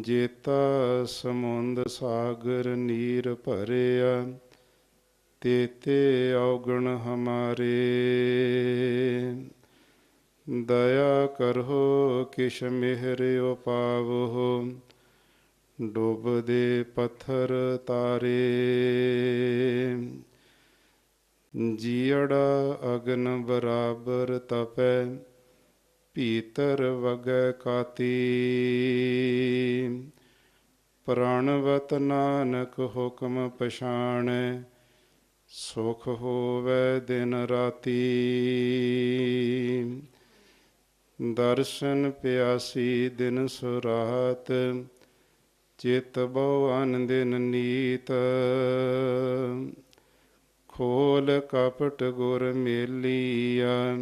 ਜੇਤਾ ਸਮੁੰਦ ਸਾਗਰ ਨੀਰ ਭਰਿਆ ਤੇਤੇ ਔਗਣ ਹਮਾਰੇ। ਦਇਆ ਕਰੋ ਕਿਛ ਮਿਹਰ ਉਪਾਵੋ, ਡੁੱਬਦੇ ਪੱਥਰ ਤਾਰੇ। ਜੀੜਾ ਅਗਨ ਬਰਾਬਰ ਤਪੈ ਭੀਤਰ ਵਗੈ ਕਾਤੀ। ਪ੍ਰਣਵਤ ਨਾਨਕ ਹੁਕਮ ਪਛਾਣ, ਸੁਖ ਹੋਵੇ ਦਿਨ ਰਾਤੀ। ਦਰਸ਼ਨ ਪਿਆਸੀ ਦਿਨ ਸੁਰਾਤ, ਚਿਤ ਬਹੁ ਅਨ ਦਿਨ ਨੀਤ। ਖੋਲ ਕਪਟ ਗੁਰ ਮੇਲੀਆ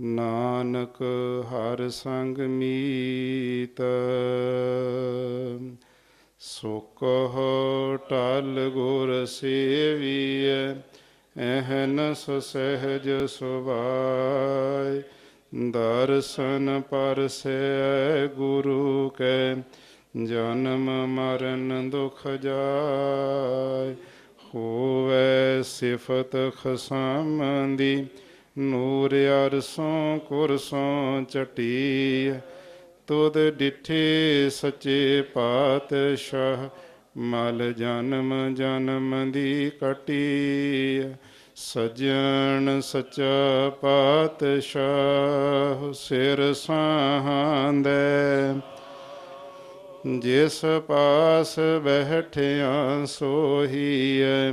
ਨਾਨਕ ਹਰ ਸੰਗ ਮੀਤ। ਸੁਖ ਟਲ ਗੁਰ ਸੇਵੀਐ ਐਹਨਸ ਸਹਿਜ ਸੁਭਾਇ। ਦਰਸ਼ਨ ਪਰਸੈ ਗੁਰੂ ਕੈ, ਜਨਮ ਮਰਨ ਦੁਖ ਜਾਏ ਹੋਵੇ ਸਿਫਤ ਖਸਮ ਦੀ ਨੂਰ ਅਰਸੋਂ ਕੁਰਸੋਂ ਚਟੀ ਤੁਧ ਡਿਠੇ ਸੱਚੇ ਪਾਤਸ਼ਾਹ, ਮਲ ਜਨਮ ਜਨਮ ਦੀ ਕਟੀ ਸਜਣ ਸੱਚਾ ਪਾਤਸ਼ਾਹ, ਸਿਰ ਸਾਹੰਦੇ। ਜਿਸ ਪਾਸ ਬਹਿਠਿਆ ਸੋਹੀਐ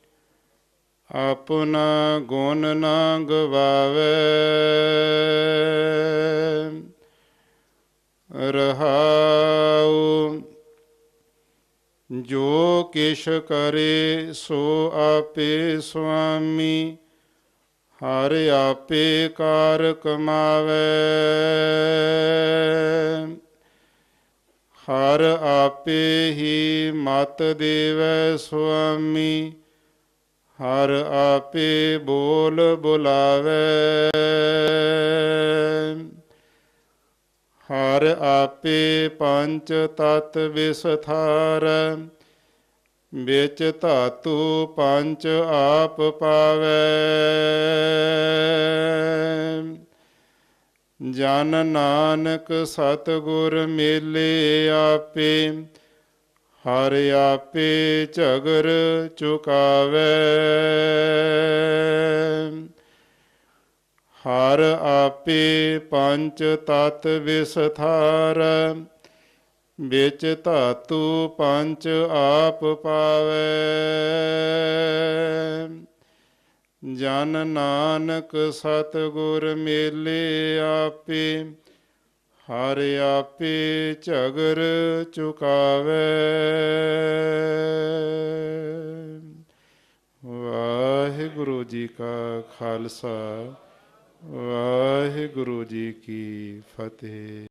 ਆਪਣਾ ਗੁਣ ਨਾ ਗਵਾਵੇ। ਰਹਾਉ ਜੋ ਕਿਛ ਕਰੇ ਸੋ ਆਪੇ ਸੁਆਮੀ, ਹਰ ਆਪੇ ਕਾਰ ਕਮਾਵੇ। ਹਰ ਆਪੇ ਹੀ ਮਤ ਦੇਵੈ ਸੁਆਮੀ ਹਰ ਆਪੇ ਬੋਲ ਬੁਲਾਵੇ। ਹਰ ਆਪੇ ਪੰਚ ਤਤ ਵਿਸਥਾਰ, ਵਿੱਚ ਧਾਤੂ ਪੰਜ ਆਪ ਪਾਵੇ। ਜਨ ਨਾਨਕ ਸਤਗੁਰ ਮੇਲੇ ਆਪੇ ਹਰ ਆਪੇ ਝਗਰ ਚੁਕਾਵੇ। ਹਰ ਆਪੇ ਪੰਚ ਤਤ ਵਿਸਥਾਰ, ਵਿੱਚ ਧਾਤੂ ਪੰਜ ਆਪ ਪਾਵੇ। ਜਨ ਨਾਨਕ ਸਤਗੁਰ ਮੇਲੇ ਆਪੇ ਹਰ ਆਪੇ ਝਗਰ ਚੁਕਾਵੇ। ਵਾਹਿਗੁਰੂ ਜੀ ਕਾ ਖਾਲਸਾ ਵਾਹਿਗੁਰੂ ਜੀ ਕੀ ਫਤਿਹ।